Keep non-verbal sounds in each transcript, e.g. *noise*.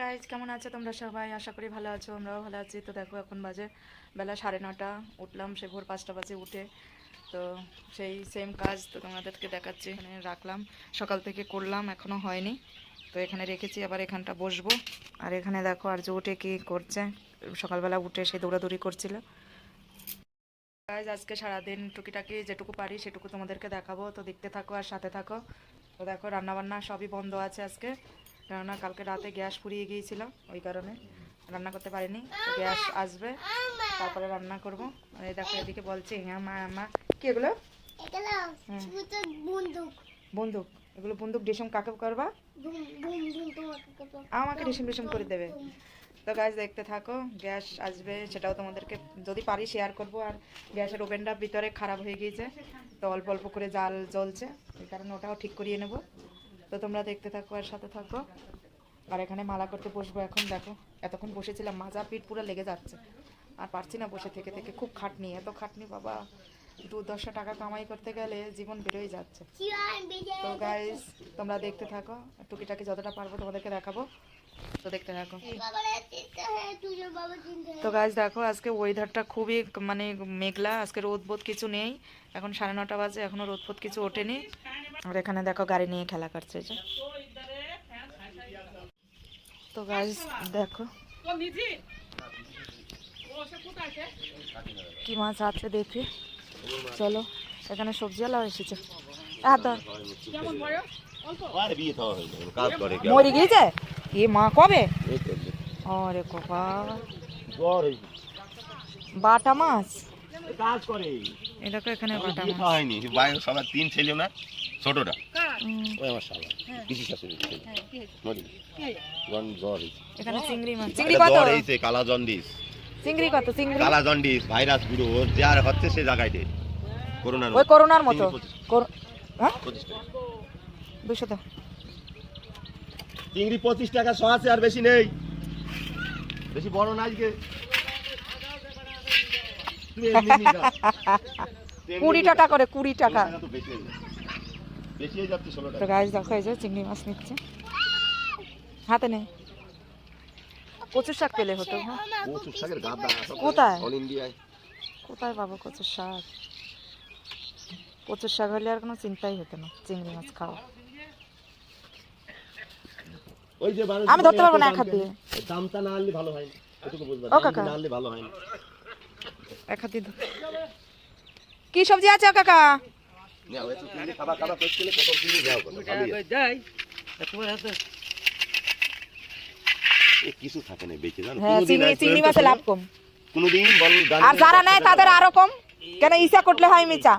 Guys কেমন আছো তোমরা সবাই? আশা করি ভালো আছো, আমরাও ভালো আছি। তো দেখো, এখন বাজে বেলা সাড়ে নটা, উঠলাম, সে ভোর পাঁচটা বাজে উঠে। তো সেই সেম কাজ তো তোমাদেরকে দেখাচ্ছি, এখানে রাখলাম। সকাল থেকে করলাম এখনও হয়নি। তো এখানে রেখেছি, আবার এখানটা বসবো। আর এখানে দেখো, আর যে উঠে কি করছে, সকালবেলা উঠে সে দৌড়াদৌড়ি করছিল। গাইজ আজকে সারাদিন টুকিটাকি যেটুকু পারি, সেটুকু তোমাদেরকে দেখাবো। তো দেখতে থাকো আর সাথে থাকো। তো দেখো, রান্নাবান্না সবই বন্ধ আছে আজকে। কেননা কালকে রাতে গ্যাস ফুরিয়ে গিয়েছিল ওই কারণে রান্না করতে পারিনি। গ্যাস আসবে তারপরে রান্না করব। এই দেখো এদিকে বলছে হ্যাঁ মা মা। কি এগুলো। শুধু বন্দুক। বন্দুক। এগুলো বন্দুক ডিসম কাকে করব। আমাকে ডিসম ডিসম করে দেবে। তো গ্যাস দেখতে থাকো গ্যাস আসবে সেটাও তোমাদেরকে যদি পারি শেয়ার করব। আর গ্যাসের ওভেনটা ভিতরে খারাপ হয়ে গিয়েছে তো অল্প অল্প করে জাল জ্বলছে এই কারণে ওটাও ঠিক করিয়ে নেব। তো তোমরা দেখতে থাকো আর সাথে থাকো। আর এখানে মালা করতে বসবো এখন দেখো। এতক্ষণ বসেছিলাম মাজা পিঠ পুরো লেগে যাচ্ছে। আর পারছি না বসে থেকে থেকে খুব খাটনি এত খাটনি বাবা। দু দশটা টাকা কামাই করতে গেলে জীবন বেরোই যাচ্ছে। তো গাইজ তোমরা দেখতে থাকো টুকিটাকি যতটা পারব তোমাদেরকে দেখাবো। তো দেখতে থাকো। বাবা চিন্তা হ্যাঁ। চিন্তা তো গাছ দেখো আজকে ওয়েদারটা খুবই মানে মেঘলা। আজকে রোদ বোধ কিছু নেই। এখন সাড়ে নটা বাজে এখনও রোদ বোধ কিছু ওঠেনি। আর এখানে দেখো গাড়ি নিয়ে খেলা করছে যে। তো গাছ দেখো। কি মাছ আছে দেখি। চলো এখানে সবজিওয়ালা এসেছে। হ্যাঁ ধর আর মরে গিয়েছে? এ মা কবে? আরে কপা বাটা মাছ? কাজ করে। এ দেখো এখানে বাটা মাছ। হয়নি। বাইরে সবার তিন ছেলে না ছোটটা ওই আমার শালা। পিসি শাশুড়ি। মরি জন জ্বর এখানে চিংড়ি মাছ। চিংড়ি কত? জ্বর হয়েছে কালা জন্ডিস। চিংড়ি কত? চিংড়ি? কালা জন্ডিস ভাইরাস পুরো ওর যার হচ্ছে সে জায়গায় দে। করোনার ওই করোনার মতো। হ্যাঁ? দুশো তো চিংড়ি পঁচিশ টাকা শ আছে আর বেশি নেই। বেশি বড় না আজকে। *laughs* কুড়ি টাকা করে কুড়ি টাকা। তো গাছ দেখো এই যে চিংড়ি মাছ নিচ্ছে। হাতে নেই কচুর শাক পেলে হতো হ্যাঁ? কোথায়? ইন্ডিয়ায় কোথায় পাবো কচুর শাক? কচুর শাক হলে আর কোনো চিন্তাই হতো না। চিংড়ি মাছ খাওয়া। ওই যে আমি ধরতে পারব না এক হাত দিয়ে। দামটা না আনলে ভালো হয় না। এটুকু বুঝবা। ও দামটা কাকা। না আনলে ভালো হয় না। এক হাত দিয়ে কি সবজি আছে ও কাকা? কিছু থাকে না বেঁচে জানো? হ্যাঁ চিংড়ি মাছে লাভ কম। কোনোদিন বল আর যারা নেয় তাদের আরও কম। কেন ইসা করলে হয় মিচা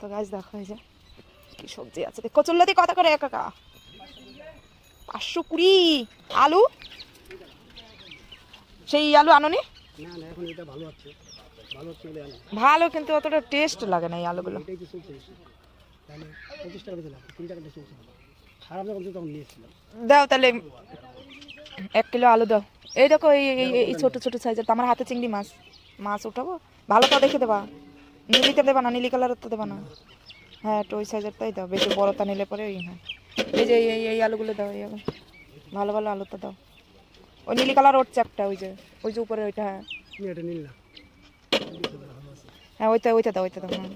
তো গাছ দেখো এই যে। কি সবজি আছে? কচুল্লাতি কত করে কাকা? পাঁচশো কুড়ি। আলু? সেই আলু আনুনি? ভালো কিন্তু অতটা টেস্ট লাগে না এই আলুগুলো। দাও তাহলে এক কিলো আলু দাও। এই দেখো এই ছোট ছোট সাইজের তো আমার হাতে চিংড়ি মাছ। মাছ উঠাবো? ভালো তো দেখে দেবা। নীলিতে দেবা না নীলি কালারের তো দেবা না। হ্যাঁ একটু ওই সাইজেরটাই দাও বেশি বড়টা নিলে পরে ওই হ্যাঁ। এই যে এই- এই আলুগুলো দাও এই ভালো ভালো আলুটা দাও। ওই নীলি কালার উঠছে একটা ওই যে ওই যে উপরে ওইটা হ্যাঁ। না। হ্যাঁ ওইটা ওইটা দাও ওইটা দাও হ্যাঁ।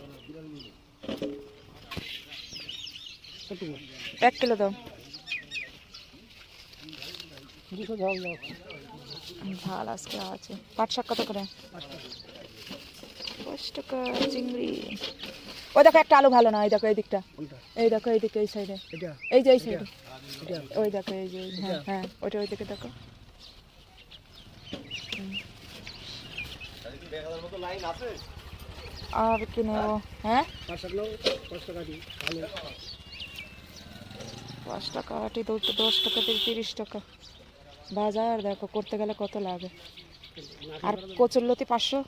এক কিলো দাও। ঝাল আজকে আছে। পাট শাক কত করে? দশ টাকা চিংড়ি। ওই দেখো একটা আলু ভালো না এই দেখো এই দিকটা। এই দেখো এই দিকে এই সাইডে এই যে এই সাইডে ওই দেখো এই যে হ্যাঁ হ্যাঁ ওইটা ওই দিকে দেখো। আর কি নেব? হ্যাঁ? পাঁচ টাকা আটি দশ টাকা থেকে তিরিশ টাকা। বাজার দেখো করতে গেলে কত লাগে? আর কচুরলতি পাঁচশো?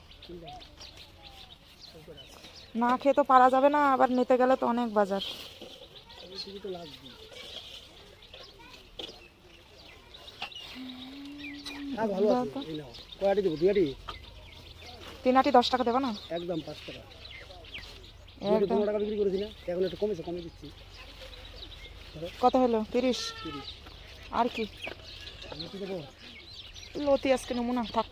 না খেয়ে তো পারা যাবে না আবার নিতে গেলে তো অনেক বাজার। হ্যাঁ তিন আটি দশ টাকা দেবো না? একদম পাঁচ টাকা। পনেরো টাকা বিক্রি করেছি না? এখন একটু কমেছে কমে দিচ্ছি। কত হলো? তিরিশ? আর কি? লতি আজকে নেব না থাক।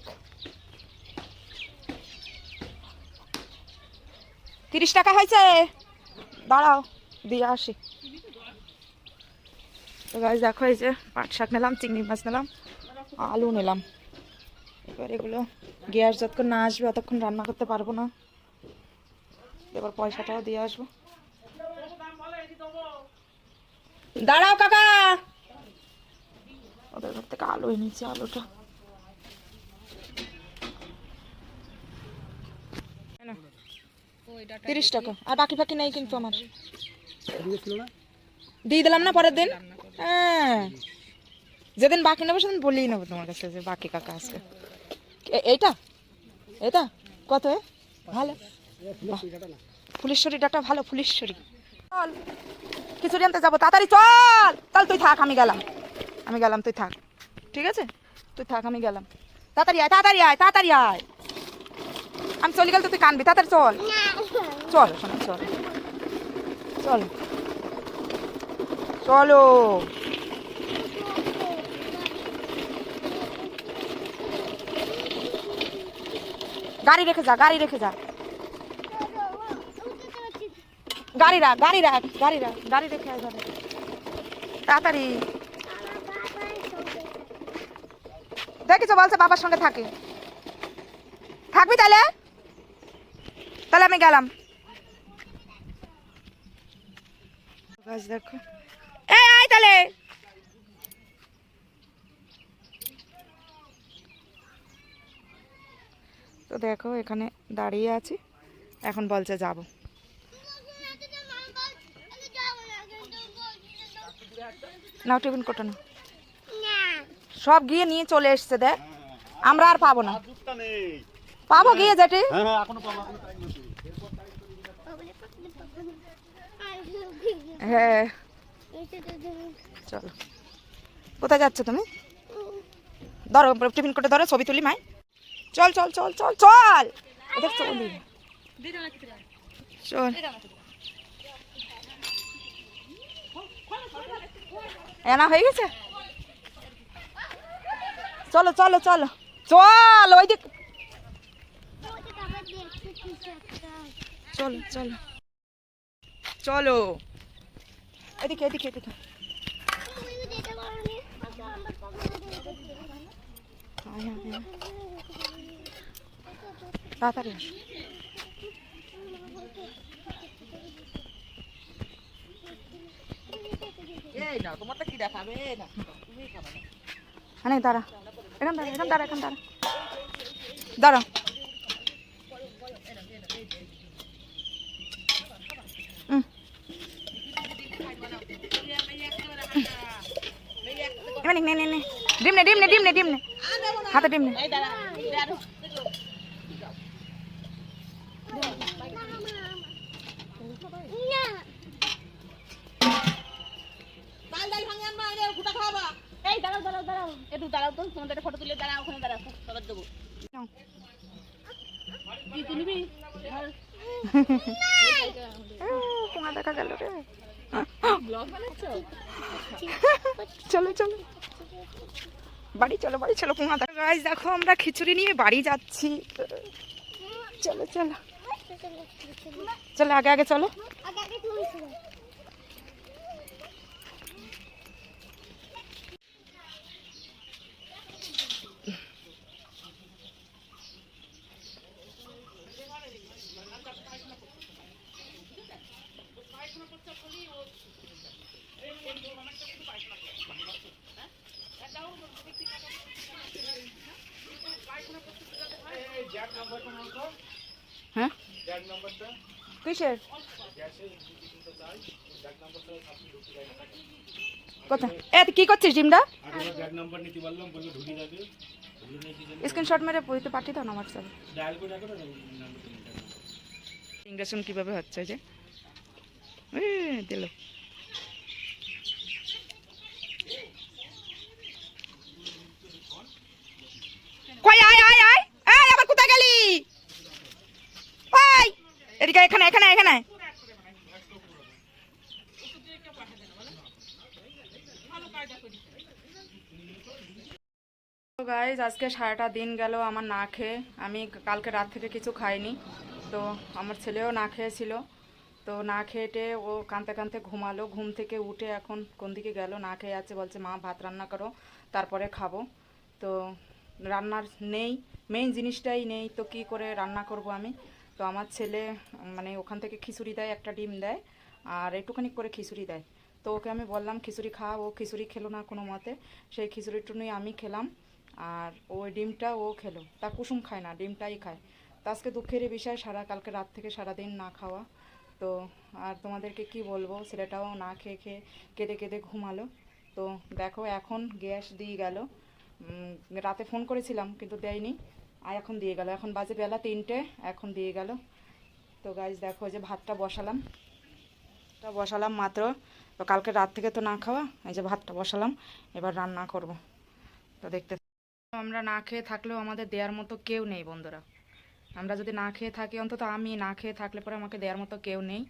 তিরিশ টাকা হয়েছে। দাঁড়াও, দিয়ে আসি। তো দেখো এই যে পাট শাক নিলাম, চিংড়ি মাছ নিলাম, আলু নিলাম। এবার এগুলো গ্যাস যতক্ষণ না আসবে অতক্ষণ রান্না করতে পারব না। এবার পয়সাটাও দিয়ে আসব। দাঁড়াও কাকা। ওদের ঘর থেকে আলু এনেছি, আলুটা। তিরিশ টাকা। আর বাকি ফাকি নেই কিন্তু আমার দিয়ে না? দিয়ে দিলাম না পরের দিন? হ্যাঁ। যেদিন বাকি নেব সেদিন বলেই নেব তোমার কাছে যে বাকি কাকা আছে। এ- এইটা? এটা? কত এ? ভালো। ফুলেশ্বরী ডাটা ভালো ফুলেশ্বরী। চল খিচুড়ি আনতে যাব। তাড়াতাড়ি চল! চল তুই থাক আমি গেলাম। আমি গেলাম তুই থাক। ঠিক আছে? তুই থাক আমি গেলাম। তাড়াতাড়ি আয় তাড়াতাড়ি আয় তাড়াতাড়ি আয়। আমি চলে গেলে তো তুই কানবি। তাড়াতাড়ি চল। চল, শোনো, চল। চল। চলো। গাড়ি রেখে যা, গাড়ি রেখে যা। গাড়ি রাখ গাড়ি রাখ গাড়ি রাখ, গাড়ি রেখে ঘরে। তাড়াতাড়ি। দেখিছো, বলছে বাবার সঙ্গে থাকে। থাকবি তাহলে? তাহলে আমি গেলাম। গাছ দেখো। এই আয় তাহলে। তো দেখো এখানে দাঁড়িয়ে আছি। এখন বলছে যাব। নাও টিফিন কোটা না সব গিয়ে নিয়ে চলে এসছে দেখ। আমরা আর পাবো না। পাবো গিয়ে যেটি হ্যাঁ। চলো। কোথায় যাচ্ছ তুমি? ধরো, টিফিন কোটে ধরো, ছবি তুলি, মাই। চল চল চল চল চল। ওদের চলি। চল। এনা হয়ে গেছে? চলো চলো চলো। চল ওই দিক চলো চলো। চলো। এদিকে এদিকে এদিকে। তাড়াতাড়ি আসো। দাঁড়া। এখান দাঁড়া এখান দাঁড়া এখান দাঁড়া। দাঁড়া। এবার নে নে নে। ডিম নে ডিম নে ডিম নে ডিম নে। হাতে ডিম নে। দেখা গেল রে। চলো চলো। বাড়ি চলো বাড়ি চলো পোঙা গাছ দেখো আমরা খিচুড়ি নিয়ে বাড়ি যাচ্ছি। চলো চলো। চলো আগে আগে চলো আগে আগে তুমি হ্যাঁ? কিসের? কথা এ তুই কি করছিস ডিমটা স্ক্রিনশট মেরে বইতে পাঠিয়ে দাও না হোয়াটসঅ্যাপে ইংরেশন কীভাবে হচ্ছে যে এ, দিল কই আয় আয় আয় এই আবার কোথায় গেলি ওই এদিকে এখানে এখানে এখানে তো গাইজ আজকে সারাটা দিন গেল আমার না খেয়ে। আমি কালকে রাত থেকে কিছু খাইনি। তো আমার ছেলেও না খেয়েছিল। তো না খেয়েটে ও কাঁদতে কাঁদতে ঘুমালো। ঘুম থেকে উঠে এখন কোন দিকে গেল? না খেয়ে আছে, বলছে, মা, ভাত রান্না করো, তারপরে খাব। তো রান্নার নেই মেইন জিনিসটাই নেই। তো কি করে রান্না করব আমি? তো আমার ছেলে মানে ওখান থেকে খিচুড়ি দেয়, একটা ডিম দেয়, আর একটুখানি করে খিচুড়ি দেয়। তো ওকে আমি বললাম, খিচুড়ি খাওয়া ও খিচুড়ি খেলো না কোনো মতে। সেই খিচুড়িটুকুনি আমি খেলাম। আর ওই ডিমটা ও খেলো। তা কুসুম খায় না, ডিমটাই খায়। তো আজকে দুঃখেরই বিষয়, সারা কালকে রাত থেকে সারা দিন না খাওয়া। তো আর তোমাদেরকে কি বলব, ছেলেটাও না খেয়ে খেয়ে কেঁদে কেঁদে ঘুমালো। তো দেখো এখন গ্যাস দিয়ে গেল। রাতে ফোন করেছিলাম কিন্তু দেয়নি। আর এখন দিয়ে গেল। এখন বাজে বেলা তিনটে, এখন দিয়ে গেল। তো গাইজ দেখো যে ভাতটা বসালাম। ভাতটা বসালাম মাত্র। তো কালকে রাত থেকে তো না খাওয়া, এই যে ভাতটা বসালাম। এবার রান্না করব। তো দেখতে আমরা না খেয়ে থাকলেও আমাদের দেওয়ার মতো কেউ নেই, বন্ধুরা। আমরা যদি না খেয়ে থাকি, অন্তত আমি না খেয়ে থাকলে পরে আমাকে দেওয়ার মতো কেউ নেই।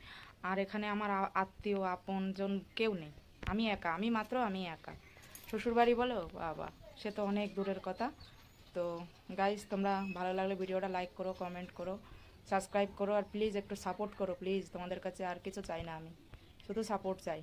আর এখানে আমার আত্মীয়, আপনজন কেউ নেই। আমি একা, আমি মাত্র আমি একা। শ্বশুরবাড়ি বলো? বাবা, সে তো অনেক দূরের কথা। তো গাইজ তোমরা ভালো লাগলে ভিডিওটা লাইক করো কমেন্ট করো সাবস্ক্রাইব করো, আর প্লিজ একটু সাপোর্ট করো প্লিজ তোমাদের কাছে আর কিছু চাই না আমি। শুধু সাপোর্ট চাই।